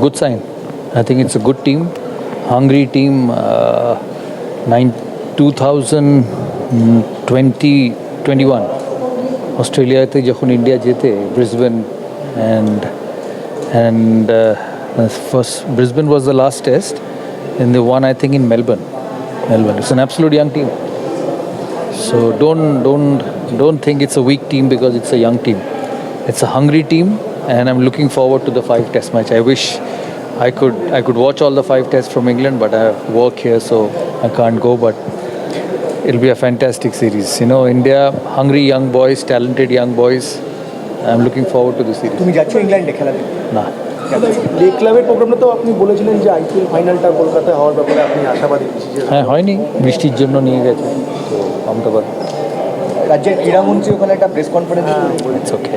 Good sign. I think it's a good team, hungry team. Uh, nine, 2020, 21 অস্ট্রেলিয়াতে যখন India জেতে Brisbane and and first Brisbane was the last test in the one I think in Melbourne Melbourne it's an absolute young team So don't don't don't think it's a weak team because it's a young team. It's a hungry team, and I'm looking forward to the five test match. I wish I could I could watch all the five tests from England, but I have work here, so I can't go. But it'll be a fantastic series. You know, India, hungry young boys, talented young boys. I'm looking forward to the series. তুমি যাচ্ছ ইংল্যান্ডে খেলা দেখতে Nah. লে ক্লাবের প্রোগ্রামে তো আপনি বলেছিলেন যে আইপিএল ফাইনালটা কলকাতায় হওয়ার ব্যাপারে আপনি আশাবাদী বিশেষ হ্যাঁ হয়নি বৃষ্টির জন্য নিয়ে গেছে তো আহমেদাবাদ রাজ্যের ক্রীড়ামন্ত্রী ওখানে একটা press conference it's okay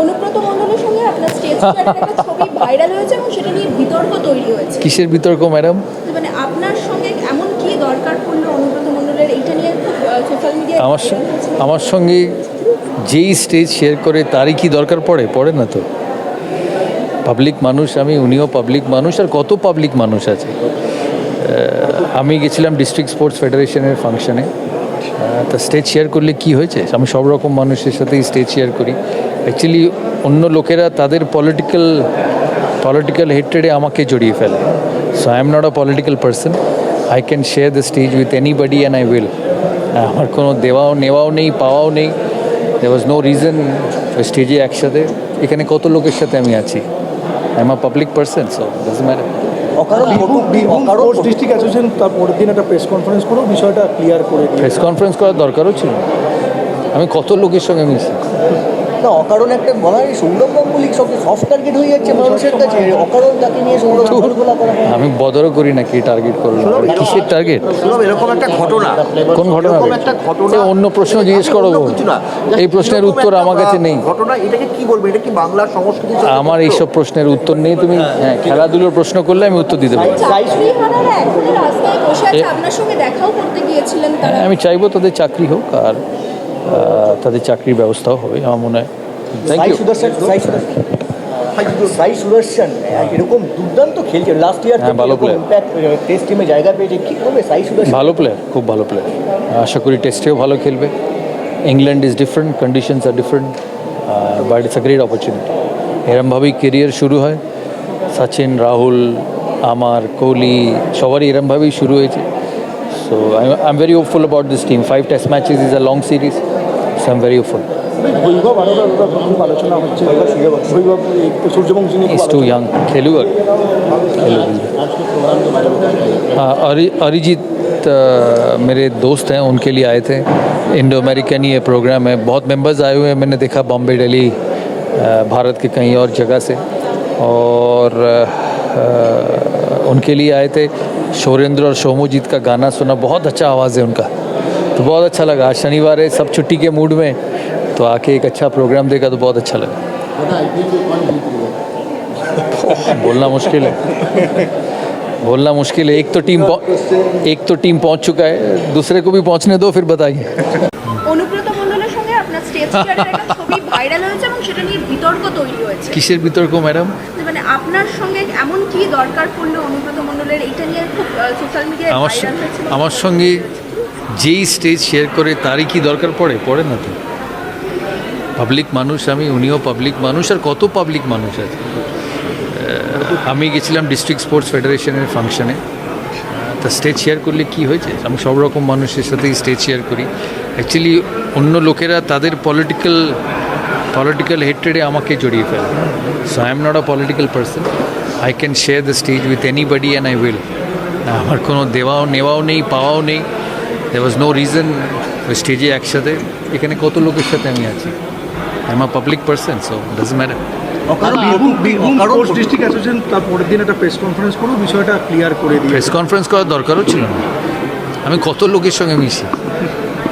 Anubrata মণ্ডলের সঙ্গে আপনার স্টেজ একটা ছবি ভাইরাল হয়েছে এবং সেটা নিয়ে বিতর্ক তৈরি হয়েছে। কিসের বিতর্ক ম্যাডাম মানে আপনার সঙ্গে এমন কি দরকার পড়ল অনুব্রত মণ্ডলের? এইটা নিয়ে সোশ্যাল মিডিয়ায় আমার আমার সঙ্গে যেই স্টেজ শেয়ার করে তারই কি দরকার পড়ে? পড়ে না তো? পাবলিক মানুষ আমি উনিও পাবলিক মানুষ আর কত পাবলিক মানুষ আছে? আমি গেছিলাম ডিস্ট্রিক্ট স্পোর্টস ফেডারেশনের ফাংশনে তা স্টেজ শেয়ার করলে কি হয়েছে? আমি সব রকম মানুষের সাথেই স্টেজ শেয়ার করি। অ্যাকচুয়ালি অন্য লোকেরা তাদের পলিটিক্যাল পলিটিক্যাল হেট্রেডে আমাকে জড়িয়ে ফেলে। So I am not a political person I can share the stage with anybody and I will আমার কোনো দেওয়াও, নেওয়াও নেই, পাওয়াও নেই। দে ওয়াজ নো রিজন স্টেজে একসাথে। এখানে কত লোকের সাথে আমি আছি? I am a public person so doesn't matter district association তার পরের দিন একটা প্রেস কনফারেন্স করেও বিষয়টা ক্লিয়ার করে প্রেস কনফারেন্স করার দরকারও ছিল। আমি কত লোকের সঙ্গে মিশি না অকারণ একটা বলা হয় সৌরভ গাঙ্গুলি সব সফট টার্গেট হয়ে যাচ্ছে মানুষের কাছে। অকারণ তাকে নিয়ে সৌরভ গাঙ্গুলা করা আমি বদরও করি না কি টার্গেট করল কিসের টার্গেট এরকম একটা ঘটনা। কোন ঘটনা এরকম একটা ঘটনা। অন্য প্রশ্ন জিজ্ঞেস করো। অন্য কিছু না। এই প্রশ্নের উত্তর আমার কাছে নেই। ঘটনা এটাকে কি বলব? এটা কি বাংলার সংস্কৃতি আমার এইসব প্রশ্নের উত্তর নেই। তুমি হ্যাঁ। খেলাধুলোর প্রশ্ন করলে আমি উত্তর দিতে পারি গিয়েছিলেন তারা। আমি চাইব তাদের চাকরি হোক আর তাদের চাকরির ব্যবস্থাও হবে আমার মনে হয়। থ্যাংক সাই ইউ সুদর্শন সাই সুদর্শন এরকম দুর্দান্ত খেলছে। লাস্ট ইয়ার হ্যাঁ, ভালো player. ইম্প্যাক্ট টেস্ট টিমে জায়গা পেয়েছে। কি করবে সাই সুদর্শন ভালো প্লেয়ার খুব ভালো প্লেয়ার আশা করি টেস্টেও ভালো খেলবে। England is different conditions R different but it's a great opportunity এরমভাবেই career শুরু হয়। সচিন রাহুল আমার কোহলি সবারই এরমভাবেই শুরু হয়েছে। so I am very hopeful about this team five test matches is a long series so I am very hopeful Vaibhav আরও খুব আলোচনা হচ্ছে বৈভব এই সূর্যবংশী নিয়ে খুব इज टू यंग खेलूगा खेलूगा हाँ अरि अरिजीत अ, मेरे दोस्त हैं उनके लिए आए थे इंडो अमेरिकन ही ये प्रोग्राम है बहुत मेंबर्स आए हुए हैं मैंने देखा बॉम्बे दिल्ली अ, भारत के कहीं और जगह से और अ, उनके लिए आए थे शौरेंद्र और सोमोजीत का गाना सुना बहुत अच्छा आवाज़ है उनका तो बहुत अच्छा लगा आज शनिवार है सब छुट्टी के मूड में तो आके एक अच्छा प्रोग्राम देखा तो बहुत अच्छा लगा बोलना मुश्किल है बोलना मुश्किल है एक तो टीम पहुं- एक तो टीम पहुंच चुका है दूसरे को भी पहुंचने दो फिर बताइए অনুব্রত মণ্ডলের সঙ্গে আপনার স্টেজ শেয়ারের একটা ছবি ভাইরাল হয়েছে এবং সেটা নিয়ে বিতর্ক তৈরি হয়েছে কিসের বিতর্ক ম্যাডাম মানে আপনার সঙ্গে এমন কি দরকার পড়ল অনুব্রত মণ্ডলের? এইটা নিয়ে খুব সোশ্যাল মিডিয়ায় আমার সঙ্গে যেই স্টেজ শেয়ার করে তারই কি দরকার পড়ে? পড়ে না তো। পাবলিক মানুষ আমি উনিও পাবলিক মানুষ আর কত পাবলিক মানুষ আছে? আমি গেছিলাম ডিস্ট্রিক্ট স্পোর্টস ফেডারেশনের ফাংশনে তা স্টেজ শেয়ার করলে কি হয়েছে? আমি সব রকম মানুষের সাথেই স্টেজ শেয়ার করি। অ্যাকচুয়ালি অন্য লোকেরা তাদের পলিটিক্যাল পলিটিক্যাল হেট্রেডে আমাকে জড়িয়ে ফেলে। So I am not a political person I can share the stage with anybody and I will আমার কোনো দেওয়াও নেওয়াও নেই পাওয়াও নেই। দে ওয়াজ নো রিজন ওই স্টেজে একসাথে। এখানে কত লোকের সাথে আমি আছি? I am a public person so does matter দিন একটা প্রেস কনফারেন্স বিষয়টা ক্লিয়ার করে প্রেস কনফারেন্স করার দরকারও ছিল না। আমি কত লোকের সঙ্গে মিশি?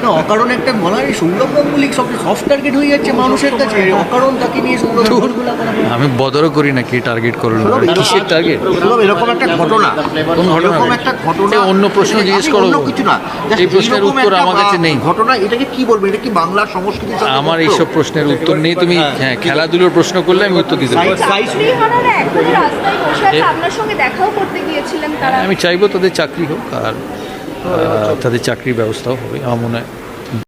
না অকারণ একটা বলা হয় সৌরভ সব সফট টার্গেট হয়ে যাচ্ছে মানুষের কাছে। অকারণ তাকে নিয়ে সৌরভ আমি বদরও করি না কি টার্গেট করল কিসের টার্গেট এরকম একটা ঘটনা। কোন ঘটনা একটা ঘটনা অন্য প্রশ্ন জিজ্ঞেস করো। অন্য কিছু না এই প্রশ্নের উত্তর আমার কাছে নেই। ঘটনা এটাকে কি বলব? এটা কি বাংলার সংস্কৃতির সাথে আমার? এইসব প্রশ্নের উত্তর নেই তুমি হ্যাঁ খেলাধুলোর প্রশ্ন করলে আমি উত্তর দিতে পারি আমি চাইব তাদের চাকরি হোক আর তাদের চাকরির ব্যবস্থাও হবে আমার মনে হয়।